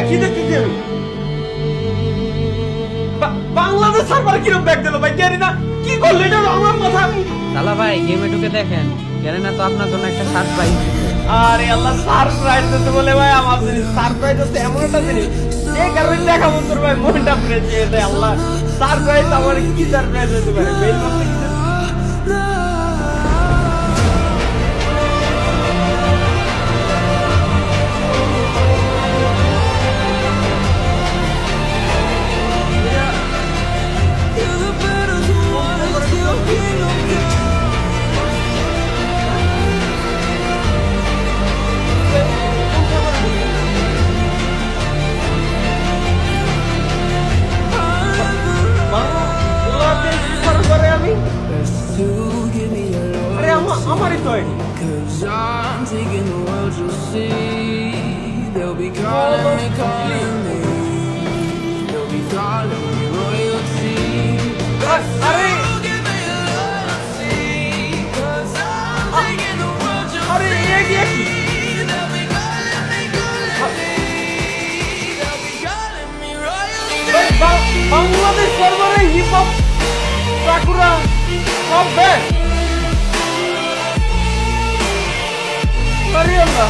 একই দেখতেছি আমি বাংলাদেশ সার্ভার কিরম ব্যাগ দিল ভাই জানি না। কি করলে এটা আমার মাথা তালা ভাই গেমে ঢুকে দেখেন। জানেন না তো আপনার জন্য একটা সারপ্রাইজ আরে আল্লাহ সারপ্রাইজ দিতে বলে ভাই আমার জিনিস সারপ্রাইজ হচ্ছে এমন একটা জিনিস। এই কারণে দেখাবো তোর ভাই মনটা ফ্রেশ হয়ে যায় আল্লাহ। সারপ্রাইজ আমার কি সারপ্রাইজ হতে পারে মেইল They'll be calling me, calling me. They'll be calling me royalty. আ- আরে Give me your loyalty. Cause I'm taking the world you'll আরে এ কি এ কি see. They'll be calling me, calling me. They'll be calling me royalty. ভাই, বা- বাংলাদেশ সার্ভারে heap hop Sakura সব bag আরে আল্লাহ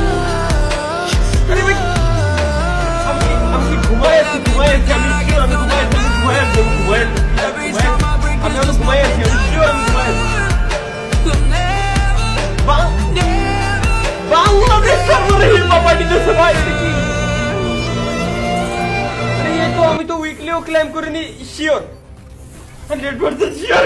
এটা কি? আরে আমি তো উইকলিও ক্লেম করিনি শিওর হান্ড্রেড পার্সেন্ট শিওর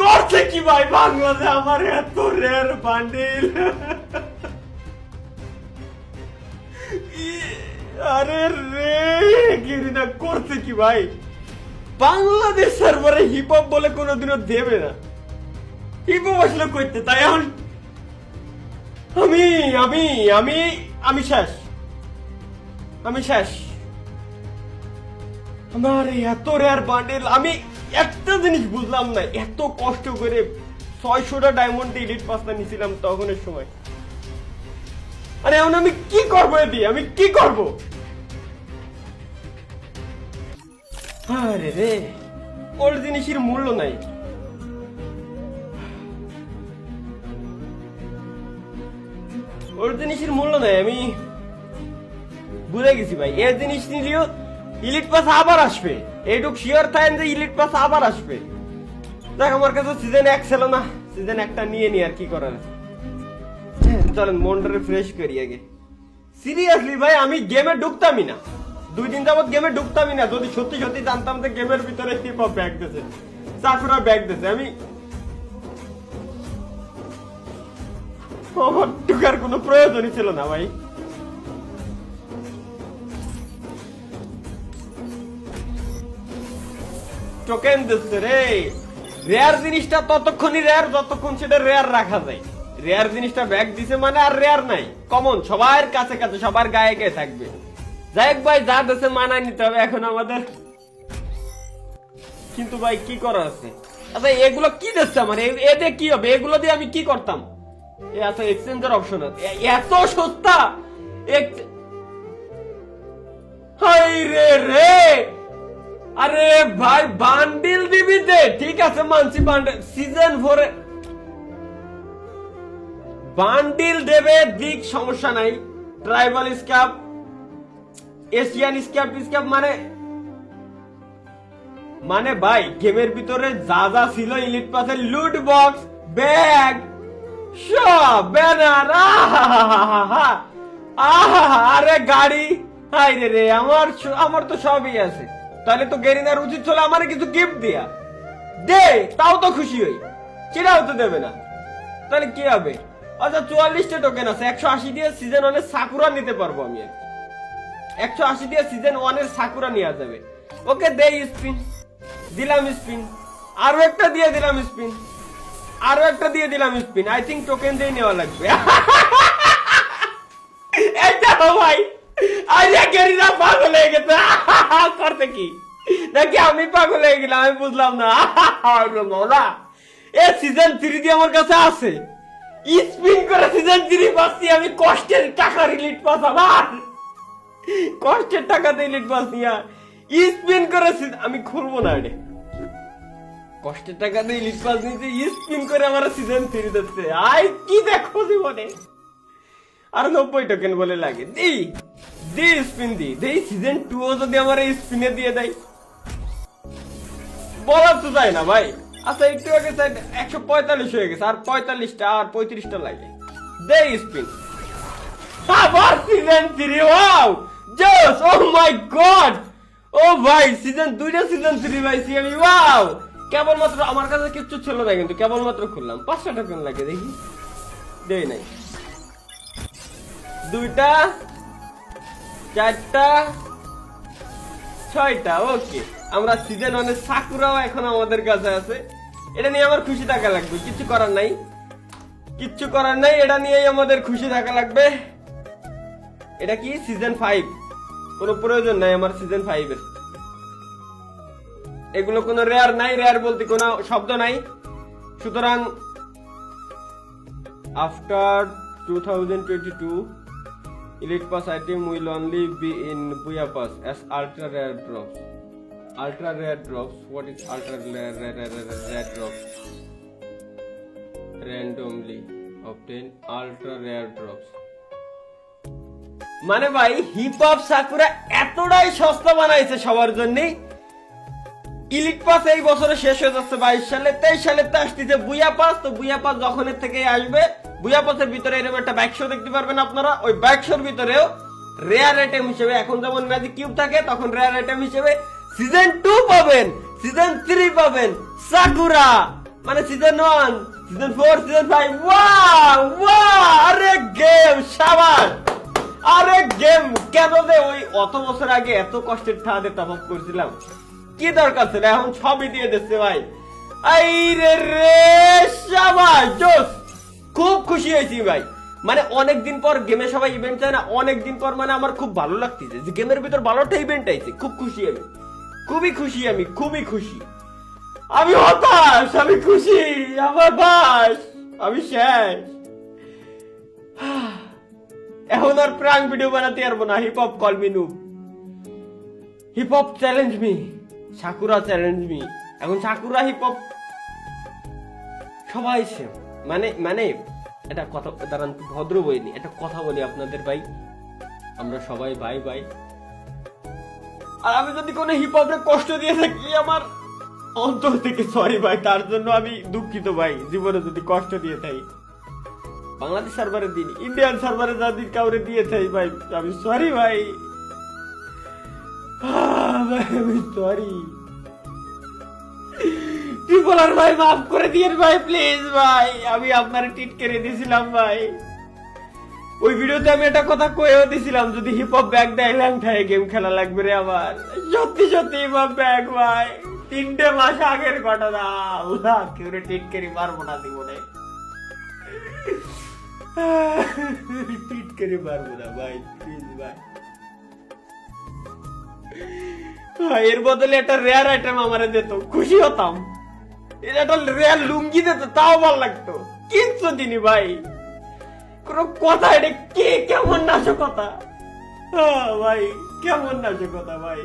করছে কি ভাই বাংলাদেশ আমার এত রেয়ার বান্ডিল আরে রে গিরিনা করছে কি ভাই? বাংলাদেশ সার্ভারে হিপ হপ বলে কোনোদিনও দেবে না। হিপ হপ করতে, তাই এখন আমি আমি আমি আমি শেষ। আমি শেষ। আমার এত রেয়ার বান্ডেল আমি একটা জিনিস বুঝলাম না, এত কষ্ট করে ছয়শোটা ডায়মন্ড ইলিট পাসটা নিছিলাম তখনের সময়। আরে এখন আমি কি করব এদি আমি কি করব? আরে রে ওর জিনিসের মূল্য নাই। ওর জিনিসের মূল্য নাই, আমি বুঝে গেছি ভাই। এর জিনিস নিলেও ইলিট পাস আবার আসবে। এইটুক শিওর থাকেন যে ইলিট পাস আবার আসবে। দেখ, আমার কাছে সিজন এক ছিল না সিজন একটা নিয়ে নি আর কি করার। চলেন মনটারে ফ্রেশ করি আগে। সিরিয়াসলি ভাই, আমি গেমে ঢুকতামই না। দুই দিন যাবত গেমে ঢুকতামই না। যদি সত্যি সত্যি জানতাম যে গেমের ভিতরে হিপ হপ ব্যাগ দিয়েছে চাকুরা ব্যাগ দিয়েছে, আমি আমার ঢুকার কোনো প্রয়োজনই ছিল না ভাই টোকেন দিচ্ছে রে রেয়ার জিনিসটা ততক্ষণই রেয়ার যতক্ষণ সেটা রেয়ার রাখা যায় রেয়ার জিনিসটা ব্যাগ দিছে মানে আর রেয়ার নাই কমন সবার কাছে কাছে সবার গায়ে গায়ে থাকবে যাই হোক ভাই যা দেশে মানায় নিতে হবে এখন আমাদের কিন্তু ভাই কি করার আছে আচ্ছা এগুলো কি দিচ্ছে আমার এ- এ কি হবে এগুলো দিয়ে আমি কি করতাম এ এক্সচেঞ্জের অপশন আছে। এত সস্তা? হাই রে রে! আরে ভাই বান্ডিল দিবি ঠিক আছে, মানছি বান্ডিল সিজন ফোরে বান্ডিল দেবে, দিক সমস্যা নাই। ট্রাইবাল স্ক্যাপ এশিয়ান স্ক্যাপ স্ক্যাপ মানে মানে ভাই গেমের ভিতরে যা যা ছিল ইলিট পাসের লুট বক্স ব্যাগ সব ব্যানার আরে গাড়ি হাই রে রে, আমার আমার তো সবই আছে। তাহলে তো গেরিনার উচিত ছিল আমার কিছু গিফট দিয়া। দে, তাও তো খুশি হই। সেটাও তো দেবে না। তাহলে কি হবে? আচ্ছা চুয়াল্লিশটা টোকেন আছে, একশো আশি দিয়ে সিজন ওয়ানের সাকুরা নিতে পারব আমি। একশো আশি দিয়ে সিজন ওয়ানের সাকুরা নেওয়া যাবে। ওকে, দে স্পিন দিলাম স্পিন আরও একটা দিয়ে দিলাম স্পিন আরও একটা দিয়ে দিলাম স্পিন। আই থিঙ্ক টোকেন দিয়ে নেওয়া লাগবে। এই দেখো ভাই আরে গেরিনা পাগল হয়ে গেছে। করতে কি? নাকি আমি পাগল হয়ে গেলাম? আমি বুঝলাম না। মৌলা, এ সিজন থ্রি দিয়ে আমার কাছে আছে। স্পিন করে সিজন থ্রি পাচ্ছি, আমি কষ্টের টাকা রিলিট পাস আমার। কষ্টের টাকা দিয়ে লিট পাস নিয়া স্পিন করে আমি খুলবো না এটা কষ্টের টাকা দিয়ে পাস নিতে স্পিন করে আমার সিজন থ্রি দিচ্ছে আই কি দেখো জীবনে? আর নব্বই টোকেন বলে লাগে। দি দি স্পিন দি দেই সিজন টু ও যদি আমার এই স্পিনে দিয়ে দেয়। বলার তো যায় না ভাই। আচ্ছা একটু আগে সাইড একশো পঁয়তাল্লিশ হয়ে গেছে, আর পঁয়তাল্লিশটা, আর পঁয়ত্রিশটা লাগে। দে স্পিন আবার সিজন থ্রি ওয়াও জোস ও মাই গড ও ভাই সিজন দুইটা সিজন থ্রি ভাই আমি ওয়াও কেবলমাত্র আমার কাছে কিচ্ছু ছিল না কিন্তু কেবলমাত্র খুললাম। পাঁচশো টোকেন লাগে দেখি। দেই নাই। দুইটা, চারটা, ছয়টা ওকে আমরা সিজন ওয়ানের সাকুরাও এখন আমাদের কাছে আছে। এটা নিয়ে আমার খুশি থাকা লাগবে কিছু করার নাই। কিচ্ছু করার নাই, এটা নিয়েই আমাদের খুশি থাকা লাগবে। এটা কি? সিজন ফাইভ কোনো প্রয়োজন নাই আমার সিজন ফাইভের এগুলো কোনো রেয়ার নাই রেয়ার বলতে কোন শব্দ নাই। সুতরাং after two only be in booyah pass as ultra rare drops মানে ভাই হিপ হপ সাকুরা এতটাই সস্তা বানাইছে সবার জন্যই। ইলিট পাস এই বছরে শেষ হয়ে যাচ্ছে, বাইশ সালে, তেইশ সালে তো আসতেছে বুয়া পাস, তো বুয়া পাস থেকে আসবে বুয়া পাসের ভিতরে এরকম একটা দেখতে পারবেন আপনারা। ওই ভিতরেও রেয়ার আইটেম হিসেবে, এখন যেমন ম্যাজিক কিউব থাকে, তখন রেয়ার আইটেম হিসেবে সিজন টু পাবেন সিজন থ্রি পাবেন সাকুরা মানে season one season four season five wow wow আরে গেম সাবাস! আরে গেম কেন যে ওই অত বছর আগে এত কষ্টের ঠাদে তাপাপ করছিলাম? কি দরকার ছিল? এখন সবই দিয়ে দিচ্ছে ভাই। আই রে রে খুব খুশি হয়েছি ভাই। মানে অনেক দিন পর গেমে সবাই ইভেন্ট চায় না অনেক দিন পর মানে আমার খুব ভালো লাগতেছে যে গেমের ভিতর ভালোটা ইভেন্ট আইছে। খুব খুশি আমি। খুবই খুশি আমি, খুবই খুশি। আমি হতাশ, আমি খুশি, আমার বাস, আমি শেষ। এখন আর প্রাণ ভিডিও বানাতে পারব না hip hop call me noob hip hop challenge me Sakura challenge me এখন সাকুরা হিপ হপ সবাই সেম মানে মানে এটা কথা, দাঁড়ান, ভদ্র বইনি, একটা কথা বলি আপনাদের ভাই। আমরা সবাই ভাই ভাই আর আমি যদি কোনো হিপ কষ্ট দিয়ে থাকি, আমার অন্তর থেকে সরি ভাই, তার জন্য আমি দুঃখিত ভাই, জীবনে যদি কষ্ট দিয়ে থাকি বাংলাদেশ সার্ভারে দিন ইন্ডিয়ান সার্ভারে যদি কাউরে দিয়ে থাই ভাই, আমি সরি ভাই। ভাই, আমি সরি ট্রিপলার ভাই মাফ করে দিয়েন ভাই প্লিজ ভাই। আমি আপনার টিট করে দিয়েছিলাম ভাই। ওই ভিডিওতে আমি একটা কথা কয়েও দিছিলাম যদি হিপ হপ ব্যাগ দেয় ল্যাংঠায় গেম খেলা লাগবে রে আমার। সত্যি সত্যি হিপ হপ ব্যাগ ভাই। তিনটে মাস আগের ঘটনা আল্লাহ কেউ টিট করে পারব না জীবনে। টিট করে পারব না ভাই প্লিজ ভাই, এর বদলে একটা রেয়ার আইটেম আমারে দিত খুশি হতাম। একটা রেয়ার লুঙ্গি দিত তাও ভালো লাগতো। কিচ্ছু দিনি ভাই। কোন কথা এটা কে কেমন নাশকতা? আহ, ভাই কেমন নাশকতা ভাই।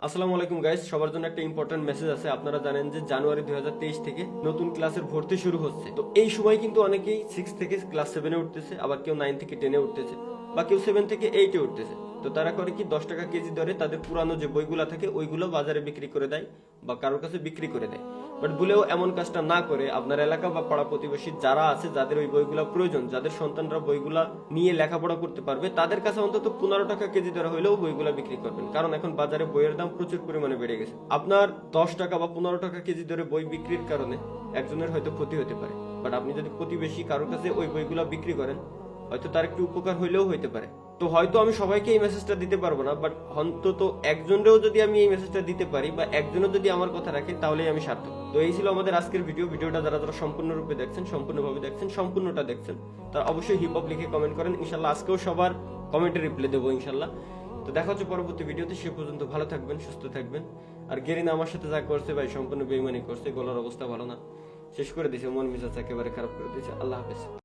আসসালামু আলাইকুম গাইস সবার জন্য একটা ইম্পর্টেন্ট মেসেজ আছে। আপনারা জানেন যে জানুয়ারি দুই হাজার তেইশ থেকে নতুন ক্লাসের ভর্তি শুরু হচ্ছে। তো এই সময় কিন্তু অনেকেই সিক্স থেকে ক্লাস সেভেনে উঠতেছে আবার কেউ নাইন থেকে টেনে উঠতেছে বা কেউ সেভেন থেকে এইটে উঠতেছে। তো তারা করে কি দশ টাকা কেজি দরে তাদের পুরানো যে বইগুলো থাকে, ওইগুলো বাজারে বিক্রি করে দেয় বা কারোর কাছে বিক্রি করে দেয়। বাট ভুলেও এমন কাজটা না করে আপনার এলাকা বা পাড়া প্রতিবেশী যারা আছে, যাদের ওই বইগুলা প্রয়োজন, যাদের সন্তানরা বইগুলা নিয়ে লেখাপড়া করতে পারবে, তাদের কাছে অন্তত পনেরো টাকা কেজি দরে হলেও বইগুলা বিক্রি করবেন। কারণ এখন বাজারে বইয়ের দাম প্রচুর পরিমাণে বেড়ে গেছে। আপনার দশ টাকা বা পনেরো টাকা কেজি দরে বই বিক্রির কারণে একজনের হয়তো ক্ষতি হতে পারে। বাট আপনি যদি প্রতিবেশী কারোর কাছে ওই বইগুলো বিক্রি করেন, হয়তো তার একটু উপকার হইলেও হইতে পারে। তো হয়তো আমি সবাইকে এই মেসেজটা দিতে পারব না বাট অন্তত একজনেরও যদি আমি এই মেসেজটা দিতে পারি বা একজনও যদি আমার কথা রাখে, তাহলেই আমি সার্থক। তো এই ছিল আমাদের আজকের ভিডিও ভিডিওটা যারা যারা সম্পূর্ণরূপে দেখছেন, সম্পূর্ণভাবে দেখছেন, সম্পূর্ণটা দেখছেন, তারা অবশ্যই হিপ হপ লিখে কমেন্ট করেন। ইনশাল্লাহ আজকেও সবার কমেন্টে রিপ্লাই দেবো, ইনশাল্লাহ। তো দেখা হচ্ছে পরবর্তী ভিডিওতে সে পর্যন্ত ভালো থাকবেন, সুস্থ থাকবেন। আর গেরিনা আমার সাথে যা করছে ভাই, সম্পূর্ণ বেইমানি করছে, গলার অবস্থা ভালো না। শেষ করে দিয়েছে মন মিজাজ একেবারে খারাপ করে দিয়েছে। আল্লাহ হাফেজ।